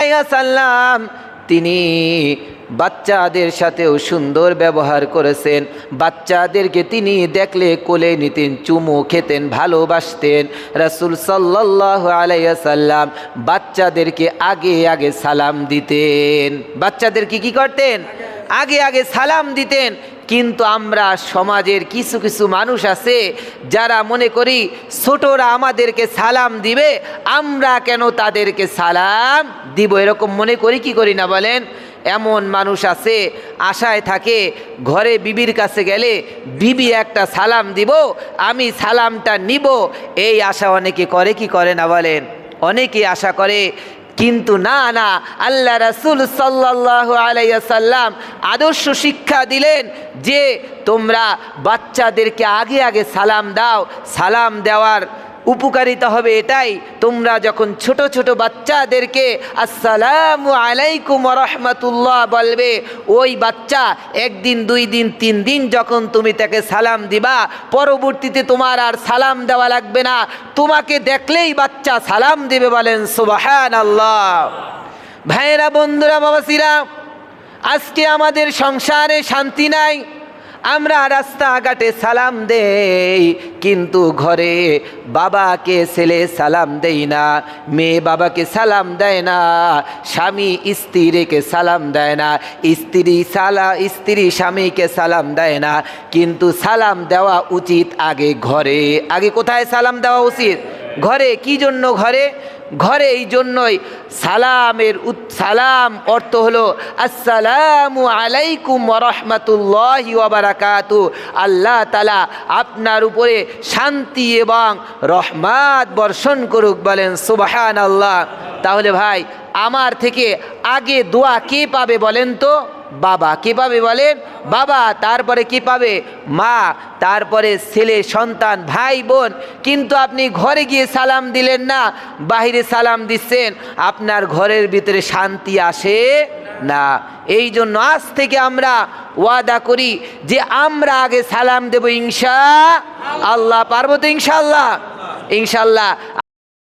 সাল্লাম, তিনি বাচ্চাদের সাথেও সুন্দর ব্যবহার করেছেন। বাচ্চাদেরকে তিনি দেখলে কোলে নিতেন, চুমু খেতেন, ভালোবাসতেন। রাসুল সাল্লাহ আলাইসাল্লাম বাচ্চাদেরকে আগে আগে সালাম দিতেন। বাচ্চাদেরকে কি করতেন? আগে আগে সালাম দিতেন। কিন্তু আমরা সমাজের কিছু কিছু মানুষ আছে যারা মনে করি ছোটরা আমাদেরকে সালাম দিবে, আমরা কেন তাদেরকে সালাম দিব? এরকম মনে করি, কি করি না বলেন? এমন মানুষ আছে, আশায় থাকে, ঘরে বিবির কাছে গেলে, বিবি, একটা সালাম দিব, আমি সালামটা নিব। এই আশা অনেকে করে, কি করে না বলেন? অনেকে আশা করে কিন্তু না না। আল্লাহ রাসুল সাল্লাহ আলাইসাল্লাম আদর্শ শিক্ষা দিলেন যে তোমরা বাচ্চাদেরকে আগে আগে সালাম দাও। সালাম দেওয়ার উপকারিতা হবে এটাই। তোমরা যখন ছোট ছোট বাচ্চাদেরকে আসসালামু আলাইকুম রহমতুল্লাহ বলবে, ওই বাচ্চা একদিন, দুই দিন, তিন দিন যখন তুমি তাকে সালাম দিবা, পরবর্তীতে তোমার আর সালাম দেওয়া লাগবে না। তোমাকে দেখলেই বাচ্চা সালাম দেবে বলেন সুবাহান আল্লাহ ভাইয়েরা, বন্ধুরা বাবাসিরা আজকে আমাদের সংসারে শান্তি নাই। আমরা রাস্তাঘাটে সালাম দেই, কিন্তু ঘরে বাবাকে ছেলে সালাম দেই না, মেয়ে বাবাকে সালাম দেয় না, স্বামী স্ত্রীকে সালাম দেয় না, স্ত্রী সালা, স্ত্রী স্বামীকে সালাম দেয় না, কিন্তু সালাম দেওয়া উচিত আগে ঘরে। আগে কোথায় সালাম দেওয়া উচিত? ঘরে, কি জন্য ঘরে? ঘরে এই জন্যই সালামের সালাম অর্থ হলো, আসসালামু আলাইকুম রহমতুল্লাহ ওবরাকাতু আল্লাহ তালা আপনার উপরে শান্তি এবং রহমাত বর্ষণ করুক বলেন সুবাহান আল্লাহ তাহলে ভাই, আমার থেকে আগে দোয়া কে পাবে বলেন তো? বাবা কে পাবে বলেন? বাবা তারপরে কি পাবে? মা, তারপরে ছেলে, সন্তান, ভাই, বোন। কিন্তু আপনি ঘরে গিয়ে সালাম দিলেন না, বাহিরে সালাম দিচ্ছেন, আপনার ঘরের ভিতরে শান্তি আসে না। এই জন্য আজ থেকে আমরা ওয়াদা করি যে আমরা আগে সালাম দেব ইনশা আল্লাহ। পারব তো ইনশাল্লাহ ইনশাল্লাহ